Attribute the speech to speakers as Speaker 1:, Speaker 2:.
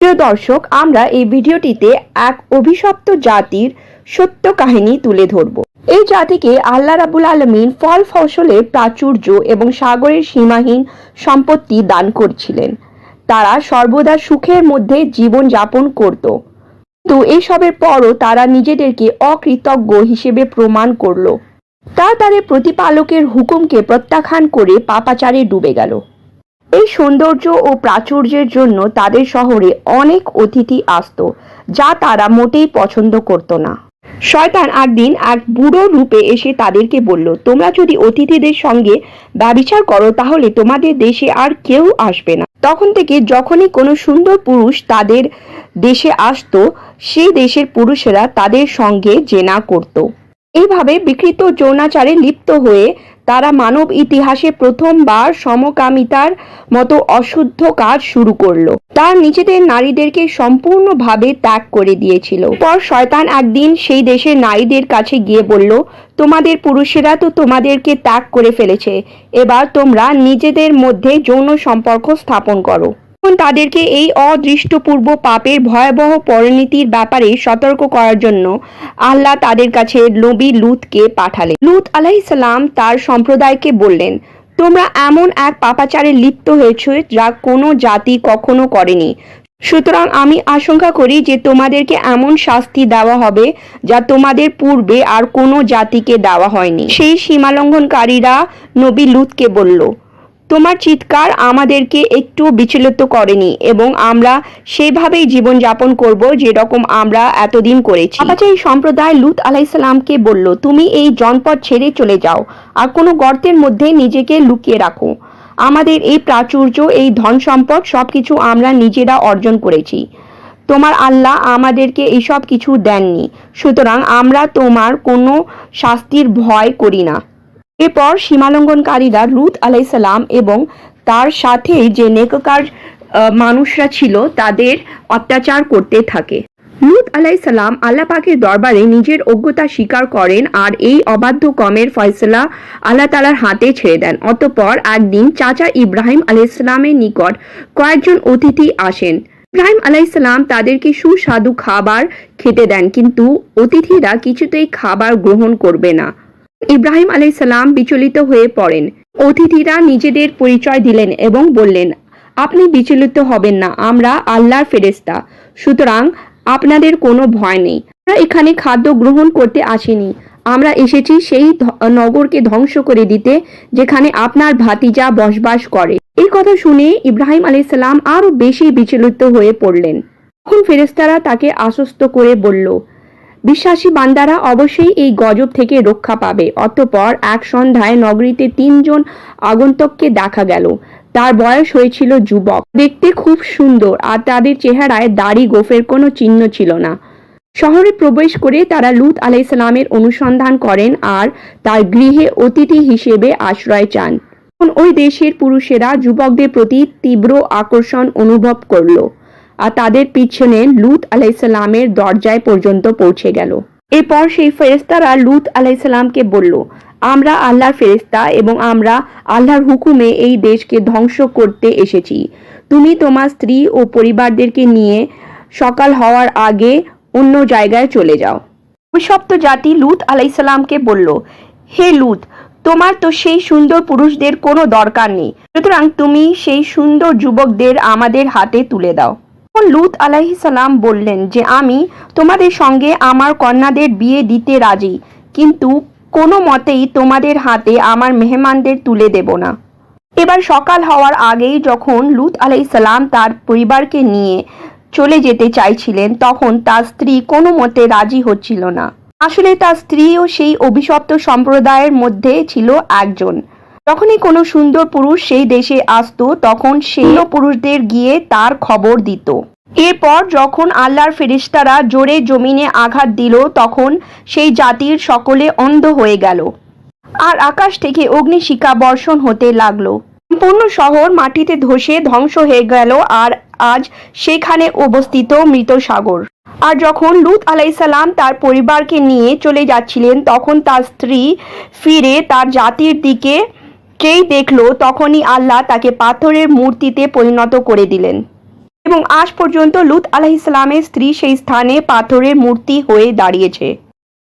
Speaker 1: প্রিয় দর্শক, আমরা এই ভিডিওটিতে এক অভিশপ্ত জাতির সত্য কাহিনী তুলে ধরব। এই জাতিকে আল্লাহ রাবুল আলমিন ফল ফসলের প্রাচুর্য এবং সাগরের সীমাহীন সম্পত্তি দান করছিলেন। তারা সর্বদা সুখের মধ্যে জীবন যাপন করত। কিন্তু এসবের পরও তারা নিজেদেরকে অকৃতজ্ঞ হিসেবে প্রমাণ করল। তা তাদের প্রতিপালকের হুকুমকে প্রত্যাখ্যান করে পাপাচারে ডুবে গেল। এই সৌন্দর্য ও প্রাচুর্যের জন্য তাদের শহরে অনেক অতিথি আসতো, যা তারা মোটেই পছন্দ করত না। শয়তান একদিন এক বুড়ো রূপে এসে তাদেরকে বলল, তোমরা যদি অতিথিদের সঙ্গে ব্যবিচার করো, তাহলে তোমাদের দেশে আর কেউ আসবে না। তখন থেকে যখনই কোনো সুন্দর পুরুষ তাদের দেশে আসতো, সেই দেশের পুরুষেরা তাদের সঙ্গে জেনা করত। এইভাবে বিকৃত যৌনাচারে লিপ্ত হয়ে তারা মানব ইতিহাসে প্রথমবার সমকামিতার মতো অশুদ্ধ কাজ শুরু করল। তার নিজেদের নারীদেরকে সম্পূর্ণভাবে ত্যাগ করে দিয়েছিল। পর শয়তান একদিন সেই দেশের নারীদের কাছে গিয়ে বলল, তোমাদের পুরুষেরা তো তোমাদেরকে ত্যাগ করে ফেলেছে। এবার তোমরা নিজেদের মধ্যে যৌন সম্পর্ক স্থাপন করো। তাদেরকে এই অদৃষ্টপূর্ব পাপের ভয়াবহ পরিণতির ব্যাপারে সতর্ক করার জন্য আল্লাহ তাদের কাছে নবী লুতকে পাঠালেন। লুত আলাইসাল্লাম তার সম্প্রদায়কে বললেন, তোমরা এমন এক পাপাচারে লিপ্ত হয়েছ যা কোনো জাতি কখনো করেনি। সুতরাং আমি আশঙ্কা করি যে তোমাদেরকে এমন শাস্তি দেওয়া হবে যা তোমাদের পূর্বে আর কোনো জাতিকে দেওয়া হয়নি। সেই সীমালঙ্ঘনকারীরা নবী লুতকে বলল তোমার চিৎকার আমাদেরকে একটু বিচলিত করেনি এবং আমরা সেইভাবেই জীবনযাপন করব যেরকম আমরা এতদিন করেছি। আপাচাই সম্প্রদায় লুত আলাইসাল্লামকে বলল, তুমি এই জনপদ ছেড়ে চলে যাও আর কোনো গর্তের মধ্যে নিজেকে লুকিয়ে রাখো। আমাদের এই প্রাচুর্য, এই ধন সম্পদ সবকিছু আমরা নিজেরা অর্জন করেছি। তোমার আল্লাহ আমাদেরকে এইসব কিছু দেননি। সুতরাং আমরা তোমার কোনো শাস্তির ভয় করি না। এরপর সীমালঙ্ঘনকারীরা লুত আলাইসাল্লাম এবং তার সাথে যে নেককার মানুষরা ছিল তাদের অত্যাচার করতে থাকে। লুত আলাইসাল্লাম আল্লাহ পাকের দরবারে নিজের অজ্ঞতা স্বীকার করেন আর এই অবাধ্য কমের ফয়সলা আল্লাহ তালার হাতে ছেড়ে দেন। অতপর একদিন চাচা ইব্রাহিম আলাইসাল্লামের নিকট কয়েকজন অতিথি আসেন। ইব্রাহিম আলাইসাল্লাম তাদেরকে সুস্বাদু খাবার খেতে দেন, কিন্তু অতিথিরা কিছুতেই খাবার গ্রহণ করবে না। ইব্রাহিম আলাইসাল্লাম বিচলিত হয়ে পড়েন। অতিথিরা নিজেদের পরিচয় দিলেন এবং বললেন, আপনি বিচলিত হবেন না, আমরা আল্লাহর ফেরেস্তা সুতরাং আপনাদের কোনো ভয় নেই। আমরা এখানে খাদ্য গ্রহণ করতে আসিনি। আমরা এসেছি সেই নগরকে ধ্বংস করে দিতে, যেখানে আপনার ভাতিজা বসবাস করে। এই কথা শুনে ইব্রাহিম আলাইসাল্লাম আরও বেশি বিচলিত হয়ে পড়লেন। তখন ফেরেস্তারা তাকে আশ্বস্ত করে বলল বিশ্বাসী বান্দারা অবশ্যই এই গজব থেকে রক্ষা পাবে। অতঃপর এক সন্ধ্যায় নগরীতে তিনজন আগন্তককে দেখা গেল। তার বয়স হয়েছিল যুবক। দেখতে খুব সুন্দর আর তাদের চেহারায় দাড়ি গোফের কোনো চিহ্ন ছিল না। শহরে প্রবেশ করে তারা লুত আলাইসালামের অনুসন্ধান করেন আর তার গৃহে অতিথি হিসেবে আশ্রয় চান। ওই দেশের পুরুষেরা যুবকদের প্রতি তীব্র আকর্ষণ অনুভব করল। আর তাদের পিছনে লুত আলাইসাল্লামের দরজায় পর্যন্ত পৌঁছে গেল। এরপর সেই ফেরেস্তারা লুত আলাইসাল্লামকে বলল, আমরা আল্লাহর ফেরেস্তা এবং আমরা আল্লাহর হুকুমে এই দেশকে ধ্বংস করতে এসেছি। তুমি তোমার স্ত্রী ও পরিবারদেরকে নিয়ে সকাল হওয়ার আগে অন্য জায়গায় চলে যাও। অভিশপ্ত জাতি লুত আলাইসাল্লামকে বলল, হে লুত, তোমার তো সেই সুন্দর পুরুষদের কোনো দরকার নেই। সুতরাং তুমি সেই সুন্দর যুবকদের আমাদের হাতে তুলে দাও। তখন লুত আলাইহি সালাম বললেন যে, আমি তোমাদের সঙ্গে আমার কন্যাদের বিয়ে দিতে রাজি, কিন্তু কোনো মতেই তোমাদের হাতে আমার মেহমানদের তুলে দেব না। এবার সকাল হওয়ার আগেই যখন লুত আলাইসাল্লাম তার পরিবারকে নিয়ে চলে যেতে চাইছিলেন, তখন তার স্ত্রী কোনো মতে রাজি হচ্ছিল না। আসলে তার স্ত্রীও সেই অভিশপ্ত সম্প্রদায়ের মধ্যে ছিল একজন। যখনই কোনো সুন্দর পুরুষ সেই দেশে আসতো তখন সেই পুরুষদের গিয়ে তার খবর দিত। এরপর যখন আল্লাহর ফেরিস্তারা জোরে জমিনে আঘাত দিল তখন সেই জাতির সকলে অন্ধ হয়ে গেল। আর আকাশ থেকে অগ্নিশিখা বর্ষণ হতে লাগল। সম্পূর্ণ শহর মাটিতে ধসে ধ্বংস হয়ে গেল আর আজ সেখানে অবস্থিত মৃত সাগর আর যখন লুত আলাইসাল্লাম তার পরিবারকে নিয়ে চলে যাচ্ছিলেন তখন তার স্ত্রী ফিরে তার জাতির দিকে যেই দেখল, তখনই আল্লাহ তাকে পাথরের মূর্তিতে পরিণত করে দিলেন। এবং আজ পর্যন্ত লুত আলাহিসাল্লামের স্ত্রী সেই স্থানে পাথরের মূর্তি হয়ে দাঁড়িয়েছে।